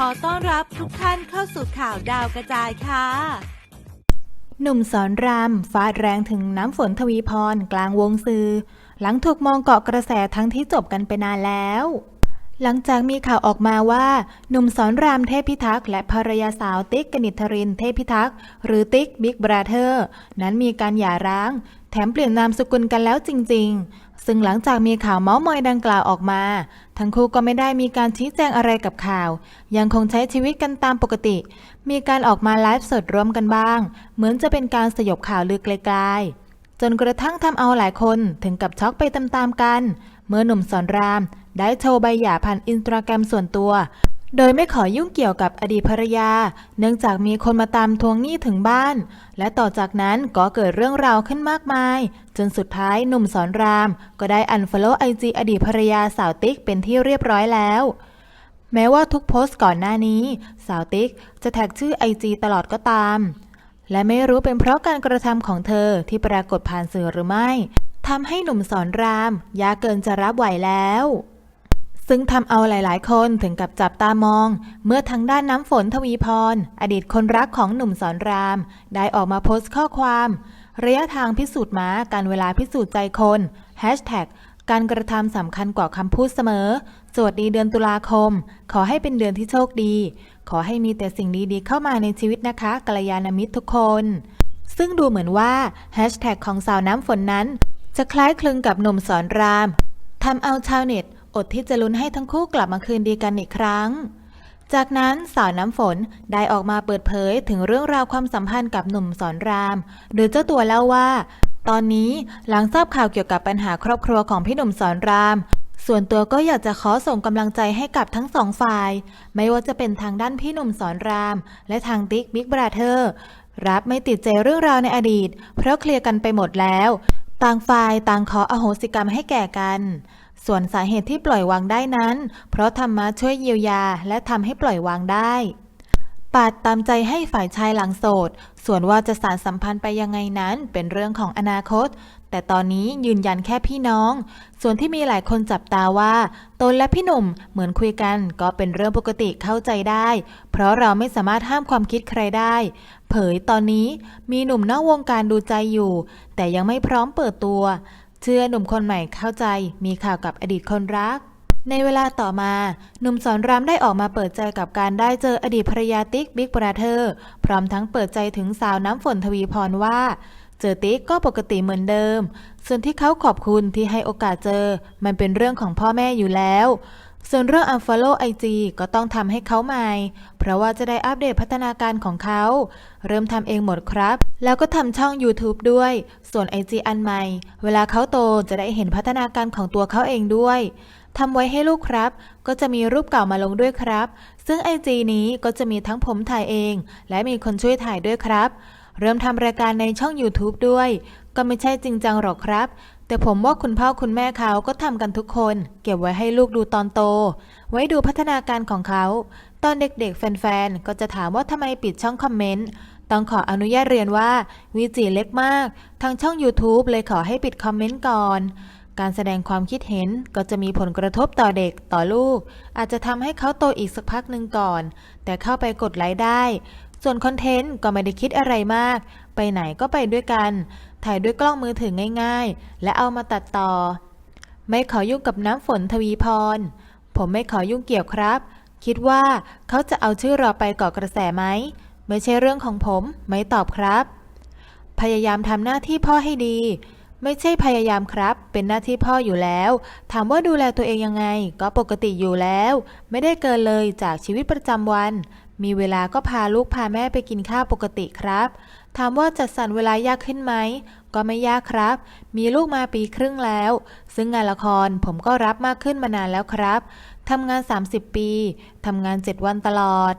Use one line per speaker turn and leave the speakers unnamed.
ขอต้อนรับทุกท่านเข้าสู่ข่าวดาวกระจายค่ะ
หนุ่มสอนรามฟาดแรงถึงน้ำฝนทวีพรกลางวงซือหลังถูกมองเกาะกระแสทั้งที่จบกันไปนานแล้ว หลังจากมีข่าวออกมาว่า หนุ่มสอนรามเทพิทักษ์และภรรยาสาวติ๊กกนิษฐรินเทพิทักษ์หรือติ๊กบิ๊กบราเธอร์นั้นมีการหย่าร้าง แถมเปลี่ยนนามสกุลกันแล้วจริง ๆ ซึ่งหลังจากมีข่าวเมาส์มอยดังกล่าวออกมา ทั้งคู่ก็ไม่ได้มีการชี้แจงอะไรกับข่าว ยังคงใช้ชีวิตกันตามปกติ มีการออกมาไลฟ์สดร่วมกันบ้าง เหมือนจะเป็นการสยบข่าวลือไกลๆ จนกระทั่งทำเอาหลายคนถึงกับช็อกไปตามๆกัน เมื่อหนุ่มสอนรามได้โชว์ใบหย่าผ่านอินสตาแกรมส่วนตัว โดยไม่ขอยุ่งเกี่ยวกับอดีตภรรยา เนื่องจากมีคนมาตามทวงหนี้ถึงบ้าน และต่อจากนั้นก็เกิดเรื่องราวขึ้นมากมาย จนสุดท้ายหนุ่มสอนราม ก็ได้อันฟอลโล่ไอจีอดีตภรรยาสาวติ๊กเป็นที่เรียบร้อยแล้ว แม้ว่าทุกโพสต์ก่อนหน้านี้ สาวติ๊กจะแท็กชื่อไอจีตลอดก็ตาม และไม่รู้เป็นเพราะการกระทำของเธอที่ปรากฏผ่านสื่อหรือไม่ทำให้หนุ่มสอนรามยากเกินจะรับไหวแล้ว ซึ่งทำเอาหลายๆ คนถึงกับจับตามอง เมื่อทางด้านน้ำฝนทวีพร อดีตคนรักของหนุ่มสอนราม ได้ออกมาโพสต์ข้อความ ระยะทางพิสูจน์ม้าการเวลาพิสูจน์ใจคนแฮชแท็กการกระทำสำคัญกว่าคำพูดเสมอ สวัสดีเดือนตุลาคม ขอให้เป็นเดือนที่โชคดี ขอให้มีแต่สิ่งดีๆ เข้ามาในชีวิตนะคะกัลยาณมิตรทุกคน ซึ่งดูเหมือนว่าแฮชแท็กของสาวน้ำฝนนั้น จะคล้ายคลึงกับหนุ่มสอนรามทำเอาชาวเน็ต อดที่จะลุ้นให้ทั้งคู่กลับมาคืนดีกันอีกครั้ง จากนั้นสาวน้ำฝนได้ออกมาเปิดเผยถึงเรื่องราวความสัมพันธ์กับหนุ่มสอนราม โดยเจ้าตัวเล่าว่า ตอนนี้หลังทราบข่าวเกี่ยวกับปัญหาครอบครัวของพี่หนุ่มสอนรามส่วนตัวก็อยากจะขอส่งกำลังใจให้กับทั้งสองฝ่าย ไม่ว่าจะเป็นทางด้านพี่หนุ่มสอนราม และทางติ๊กบิ๊กบราเธอร์รับไม่ติดใจเรื่องราวในอดีต เพราะเคลียร์กันไปหมดแล้ว ต่างฝ่ายต่างขออโหสิกรรมให้แก่กัน ส่วนสาเหตุที่ปล่อยวางได้นั้น เพราะธรรมะช่วยเยียวยาและทำให้ปล่อยวางได้ปาดตามใจให้ฝ่ายชายหลังโสด ส่วนว่าจะสารสัมพันธ์ไปยังไงนั้นเป็นเรื่องของอนาคต แต่ตอนนี้ยืนยันแค่พี่น้อง ส่วนที่มีหลายคนจับตาว่า ตนและพี่หนุ่มเหมือนคุยกันก็เป็นเรื่องปกติเข้าใจได้ เพราะเราไม่สามารถห้ามความคิดใครได้ เผยตอนนี้มีหนุ่มนอกวงการดูใจอยู่ แต่ยังไม่พร้อมเปิดตัว เชื่อหนุ่มคนใหม่เข้าใจมีข่าวกับอดีตคนรัก ในเวลาต่อมาหนุ่มสอนรามได้ออกมาเปิดใจกับการได้เจออดีตภรรยาติ๊กบิ๊กบราเธอร์พร้อมทั้งเปิดใจถึงสาวน้ำฝนทวีพรว่าเจอติ๊กก็ปกติเหมือนเดิม ส่วนที่เขาขอบคุณที่ให้โอกาสเจอ มันเป็นเรื่องของพ่อแม่อยู่แล้ว ส่วนเรื่อง unfollow IG ก็ต้องทำให้เขาใหม่ เพราะว่าจะได้อัปเดตพัฒนาการของเขา เริ่มทำเองหมดครับ แล้วก็ทำช่อง YouTube ด้วย ส่วน IG อันใหม่ เวลาเขาโตจะได้เห็นพัฒนาการของตัวเขาเองด้วยทำไว้ให้ลูกครับ ก็จะมีรูปเก่ามาลงด้วยครับ ซึ่ง IG นี้ก็จะมีทั้งผมถ่ายเอง และมีคนช่วยถ่ายด้วยครับ เริ่มทำรายการในช่อง YouTube ด้วย ก็ไม่ใช่จริงจังหรอกครับ แต่ผมว่าคุณพ่อคุณแม่เขาก็ทำกันทุกคน เก็บไว้ให้ลูกดูตอนโต ไว้ดูพัฒนาการของเขา ตอนเด็กๆ แฟนๆ ก็จะถามว่าทำไมปิดช่องคอมเมนต์ ต้องขออนุญาตเรียนว่าวีจีเล็กมาก ทางช่อง YouTube เลยขอให้ปิดคอมเมนต์ก่อน การแสดงความคิดเห็นก็จะมีผลกระทบต่อเด็กต่อลูก อาจจะทำให้เขาโตอีกสักพักหนึ่งก่อน แต่เข้าไปกดไลค์ได้ ส่วนคอนเทนต์ก็ไม่ได้คิดอะไรมาก ไปไหนก็ไปด้วยกัน ถ่ายด้วยกล้องมือถือง่ายๆ และเอามาตัดต่อ ไม่ขอยุ่งกับน้ำฝนทวีพร ผมไม่ขอยุ่งเกี่ยวครับ คิดว่าเขาจะเอาชื่อเราไปก่อกระแสไหม ไม่ใช่เรื่องของผม ไม่ตอบครับ พยายามทำหน้าที่พ่อให้ดี ไม่ใช่พยายามครับ เป็นหน้าที่พ่ออยู่แล้ว ถามว่าดูแลตัวเองยังไง ก็ปกติอยู่แล้ว ไม่ได้เกินเลยจากชีวิตประจำวัน มีเวลาก็พาลูกพาแม่ไปกินข้าวปกติครับ ถามว่าจัดสรรเวลายากขึ้นไหม ก็ไม่ยากครับ มีลูกมาปีครึ่งแล้ว ซึ่งงานละครผมก็รับมากขึ้นมานานแล้วครับ ทำงาน 30 ปี ทำงาน 7 วันตลอด